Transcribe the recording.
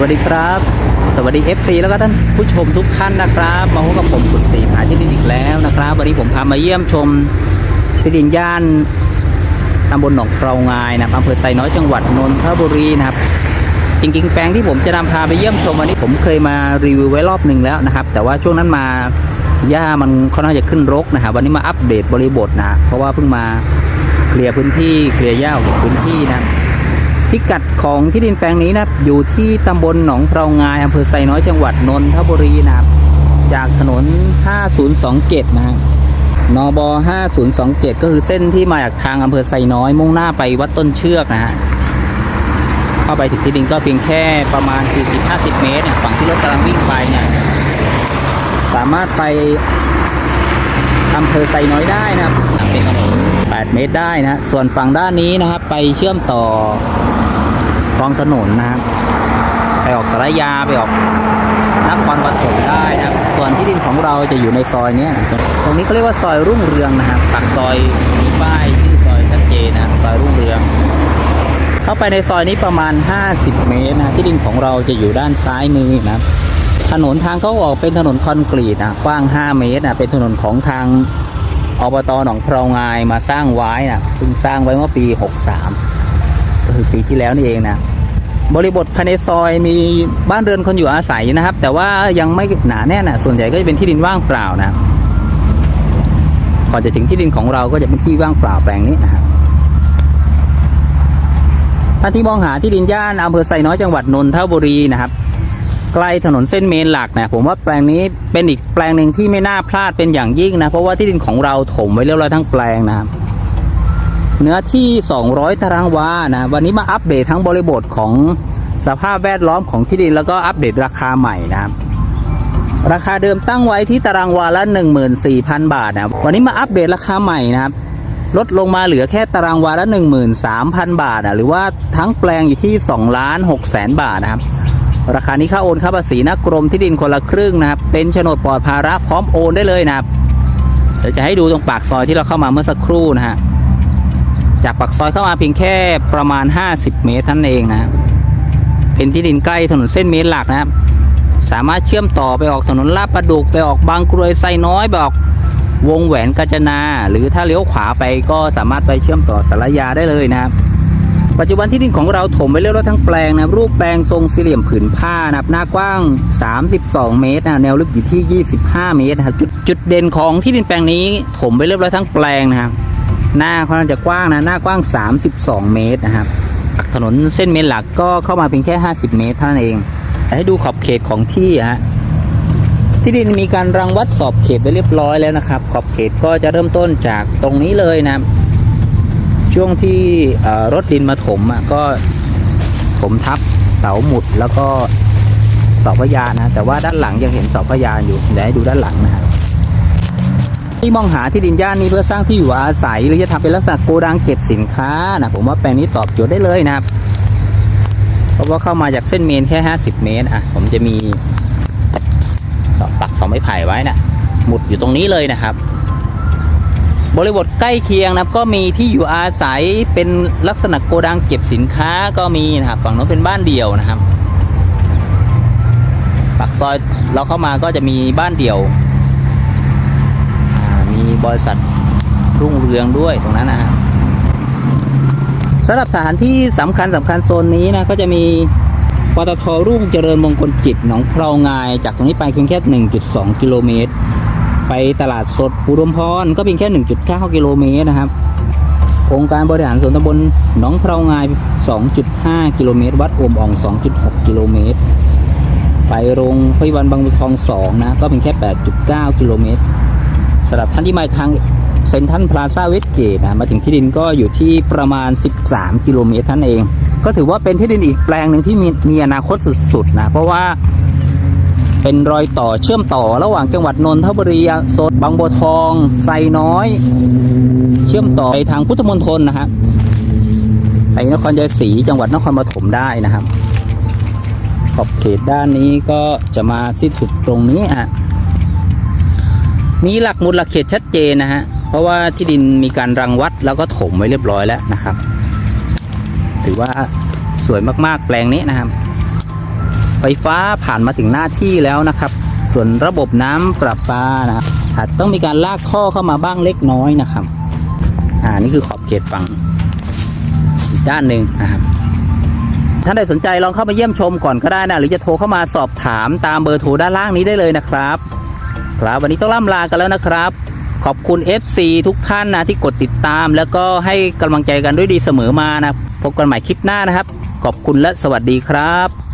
วัสดีครับ สวัสดี FC แล้วก็ท่านผู้ชมทุกท่านนะครับ มาพบกับผมคุณสีหาที่ดินอีกแล้วนะครับ วันนี้ผมพามาเยี่ยมชมที่ดินย่านตำบลหนองเปรางายนะครับอำเภอไซน้อยจังหวัดนนทบุรีนะครับ จริงๆ แปลงที่ผมจะนำพาไปเยี่ยมชมวันนี้ผมเคยมารีวิวไว้รอบหนึ่งแล้วนะครับ แต่ว่าช่วงนั้นมาหญ้ามันค่อนข้างจะขึ้นรกนะครับวันนี้มาอัปเดตบริบทนะ เพราะว่าเพิ่งมาเคลียร์พื้นที่เคลียร์หญ้าออกจากพื้นที่นะ พิกัดของที่ดินแปลงนี้นะครับ อยู่ที่ตำบลหนองเปรางายอำเภอไซน้อยจังหวัดนนทบุรีนะครับจากถนน 5027 นะฮะนบ 5027 ก็คือเส้นที่มาจากทางอำเภอไซน้อย มุ่งหน้าไปวัดต้นเชือกนะฮะเข้าไปถึงที่ดินก็เพียงแค่ประมาณ 40-50 เมตรเนี่ยฝั่งที่รถกำลังวิ่งไปเนี่ยสามารถไปอำเภอไซน้อยได้นะครับเป็นถนน8เมตรได้นะฮะส่วนฝั่งด้านนี้นะครับ ไปเชื่อมต่อ คลองถนนนะครับ ไปออกสารยาไปออกนครปฐมได้นะครับ ส่วนที่ดินของเราจะอยู่ในซอยเนี้ยตรงนี้เขาเรียกว่าซอยรุ่งเรืองนะครับปากซอยมีป้ายชื่อซอยชัดเจนนะซอยรุ่งเรือง เข้าไปในซอยนี้ประมาณ 50 เมตรนะที่ดินของเราจะอยู่ด้านซ้ายมือนะถนนทางเข้าออกเป็นถนนคอนกรีตนะกว้าง 5 เมตรนะเป็นถนนของทางอบตหนองพรางายมาสร้างไว้นะเพิ่งสร้างไว้เมื่อปี 63 ก็คือปีที่แล้วนี่เองนะบริบทภายในซอยมีบ้านเรือนคนอยู่อาศัยนะครับ แต่ว่ายังไม่หนาแน่นนะส่วนใหญ่ก็จะเป็นที่ดินว่างเปล่านะก่อนจะถึงที่ดินของเราก็จะเป็นที่ว่างเปล่าแปลงนี้นะครับท่านที่มองหาที่ดินย่านอำเภอไซน้อยจังหวัดนนทบุรีนะครับใกล้ถนนเส้นเมนหลักนะผมว่าแปลงนี้เป็นอีกแปลงหนึ่งที่ไม่น่าพลาดเป็นอย่างยิ่งนะเพราะว่าที่ดินของเราถมไว้เรียบร้อยทั้งแปลงนะครับ เนื้อที่ 200 ตารางวานะ วันนี้มาอัปเดตทั้งบริบทของสภาพแวดล้อมของที่ดินแล้วก็อัปเดตราคาใหม่นะครับราคาเดิมตั้งไว้ที่ตารางวาละ 14,000 บาทนะวันนี้มาอัปเดตราคาใหม่นะครับลดลงมาเหลือแค่ตารางวาละ 13,000 บาทอะหรือว่าทั้งแปลงอยู่ที่2ล้าน6แสนบาทนะครับราคานี้ค่าโอนค่าภาษีนะกรมที่ดินคนละครึ่งนะครับเป็นโฉนดปลอดภาระพร้อมโอนได้เลยนะครับเดี๋ยวจะให้ดูตรงปากซอยที่เราเข้ามาเมื่อสักครู่นะฮะ จากปากซอยเข้ามาเพียงแค่ประมาณ 50 เมตรท่านเองนะเป็นที่ดินใกล้ถนนเส้นเมตรหลักนะครับสามารถเชื่อมต่อไปออกถนนลาดประดุกไปออกบางกรวยไซน้อยไปออกวงแหวนกาญจนา หรือถ้าเลี้ยวขวาไปก็สามารถไปเชื่อมต่อสารยาได้เลยนะครับ ปัจจุบันที่ดินของเราถมไปเรียบร้อยทั้งแปลงนะครับรูปแปลงทรงสี่เหลี่ยมผืนผ้านะครับหน้ากว้าง 32 เมตรนะแนวลึกอยู่ที่ 25 เมตรนะครับจุดจุดเด่นของที่ดินแปลงนี้ถมไปเรียบร้อยทั้งแปลงนะครับ หน้าค่อนข้างจะกว้างนะหน้ากว้าง 32 เมตรนะครับถนนเส้นเมนหลักก็เข้ามาเพียงแค่ 50 เมตรเท่านั้นเอง แต่ให้ดูขอบเขตของที่ฮะที่ดินมีการรังวัดสอบเขตไว้เรียบร้อยแล้วนะครับ ขอบเขตก็จะเริ่มต้นจากตรงนี้เลยนะช่วงที่รถดินมาถมอะก็ถมทับเสาหมุดแล้วก็เสาพยานนะ แต่ว่าด้านหลังยังเห็นเสาพยานอยู่เดี๋ยวให้ดูด้านหลังนะฮะ ที่มองหาที่ดินย่านนี้เพื่อสร้างที่อยู่อาศัย หรือจะทำเป็นลักษณะโกดังเก็บสินค้านะผมว่าแปลงนี้ตอบโจทย์ได้เลยนะครับ เพราะว่าเข้ามาจากเส้นเมนแค่ 50 เมตรอะผมจะมีสาปักเสาไม้ไผ่ไว้นะหมุดอยู่ตรงนี้เลยนะครับ บริบทใกล้เคียงนะครับ ก็มีที่อยู่อาศัยเป็นลักษณะโกดังเก็บสินค้าก็มีนะครับ ฝั่งโน้นเป็นบ้านเดี่ยวนะครับ ปากซอยเราเข้ามาก็จะมีบ้านเดี่ยว บริษัทรุ่งเรืองด้วยตรงนั้นนะฮะสำหรับสถานที่สำคัญสำคัญโซนนี้นะก็จะมีปตทรุ่งเจริญมงคลกิจหนองเพลางาย จากตรงนี้ไปเพียงแค่ 1.2 กิโลเมตร ไปตลาดสดอุดมพรก็เพียงแค่ 1.9 กิโลเมตรนะครับองค์การบริหารส่วนตำบลหนองเพรางาย 2.5 กิโลเมตร วัดอมอ่อง 2.6 กิโลเมตร ไปโรงพยาบาลบางบัวทอง2นะก็เป็นแค่ 8.9 กิโลเมตร สำหรับท่านที่มาทางเซ็นทรัลพลาซาเวสเกตนะมาถึงที่ดินก็อยู่ที่ประมาณ 13 กิโลเมตรท่านเอง ก็ถือว่าเป็นที่ดินอีกแปลงหนึ่งที่มีมีอนาคตสุดๆนะเพราะว่าเป็นรอยต่อเชื่อมต่อระหว่างจังหวัดนนทบุรีโซนบางบัวทองไซน้อย เชื่อมต่อไปทางพุทธมณฑลนะฮะไปนครชัยศรีจังหวัดนครปฐมได้นะครับ ขอบเขตด้านนี้ก็จะมาสิ้นสุดตรงนี้ฮะ มีหลักหมุดหลักเขตชัดเจนนะฮะ เพราะว่าที่ดินมีการรังวัดแล้วก็ถมไว้เรียบร้อยแล้วนะครับ ถือว่าสวยมากๆแปลงนี้นะครับ ไฟฟ้าผ่านมาถึงหน้าที่แล้วนะครับ ส่วนระบบน้ำประปานะครับอาจต้องมีการลากท่อเข้ามาบ้างเล็กน้อยนะครับ อ่านี่คือขอบเขตฝั่งอีกด้านหนึ่งนะครับท่านใดสนใจลองเข้ามาเยี่ยมชมก่อนก็ได้นะ หรือจะโทรเข้ามาสอบถามตามเบอร์โทรด้านล่างนี้ได้เลยนะครับ ครับวันนี้ต้องล่ำลากันแล้วนะครับ ขอบคุณ FC ทุกท่านนะที่กดติดตาม แล้วก็ให้กำลังใจกันด้วยดีเสมอมานะพบกันใหม่คลิปหน้านะครับ ขอบคุณและสวัสดีครับ